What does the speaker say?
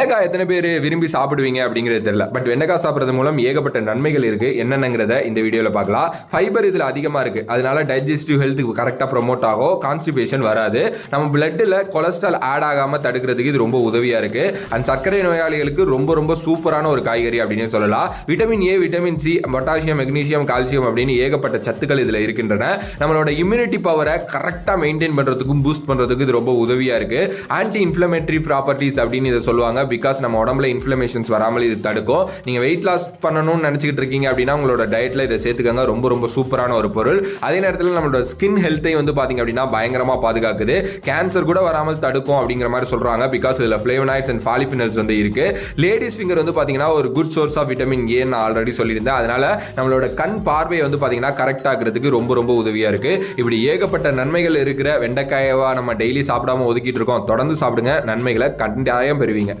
வெண்டைக்காய் எத்தனை பேர் விரும்பி சாப்பிடுவீங்க அப்படிங்கிறது தெரியல. பட் வெண்டைக்காய் சாப்பிட்றது மூலம் ஏகப்பட்ட நன்மைகள் இருக்கு. என்னென்னங்கிறத இந்த வீடியோவில் பார்க்கலாம். ஃபைபர் இதில் அதிகமாக இருக்கு. அதனால டைஜஸ்டிவ் ஹெல்த்துக்கு கரெக்டாக ப்ரொமோட் ஆகும் கான்ஸ்டிபேஷன் வராது. நம்ம பிளட்டில் கொலஸ்ட்ரால் ஆட் ஆகாமல் தடுக்கிறதுக்கு இது ரொம்ப உதவியாக இருக்கு. அண்ட் சர்க்கரை நோயாளிகளுக்கு ரொம்ப ரொம்ப சூப்பரான ஒரு காய்கறி அப்படின்னு சொல்லலாம். Vitamin A vitamin C potassium magnesium calcium அப்படின்னு ஏகப்பட்ட சத்துக்கள் இதில் இருக்கின்றன. நம்மளோட இம்யூனிட்டி பவரை கரெக்டாக மெயின்டைன் பண்ணுறதுக்கும் பூஸ்ட் பண்ணுறதுக்கு இது ரொம்ப உதவியாக இருக்கு. ஆன்டி இன்ஃப்ளமேட்டரி ப்ராப்பர்ட்டிஸ் அப்படின்னு இதை சொல்லுவாங்க. பிகாஸ் நம்ம உடம்புல இன்ஃப்ளமேஷன்ஸ் வராமல் இது தடுக்கும். நீங்கள் வெயிட் லாஸ் பண்ணணும்னு நினச்சிக்கிட்டு இருக்கீங்க அப்படின்னா உங்களோட டயட்டில் இதை சேர்த்துக்கங்க. ரொம்ப ரொம்ப சூப்பரான ஒரு பொருள். அதே நேரத்தில் நம்மளோட ஸ்கின் ஹெல்த்தை வந்து பார்த்தீங்க அப்படின்னா பயங்கரமாக பாதுகாக்குது. கேன்சர் கூட வராமல் தடுக்கும் அப்படிங்கிற மாதிரி சொல்கிறாங்க பிகாஸ் இதில் ஃப்ளேவனாய்ட்ஸ் அண்ட் ஃபாலிஃபினல்ஸ் வந்து இருக்குது லேடிஸ் ஃபிங்கர் வந்து பார்த்தீங்கன்னா ஒரு good source of vitamin A நான் ஆல்ரெடி சொல்லியிருந்தேன். அதனால் நம்மளோட கண் பார்வையை வந்து பார்த்தீங்கன்னா கரெக்ட் ஆகிறதுக்கு ரொம்ப ரொம்ப உதவியாக இருக்குது இப்படி ஏகப்பட்ட நன்மைகள் இருக்கிற வெண்டைக்காயவா நம்ம டெய்லி சாப்பிடாம ஒதுக்கிட்டு இருக்கோம். தொடர்ந்து சாப்பிடுங்க. நன்மைகளை கண்டாயம் பெறுவீங்க.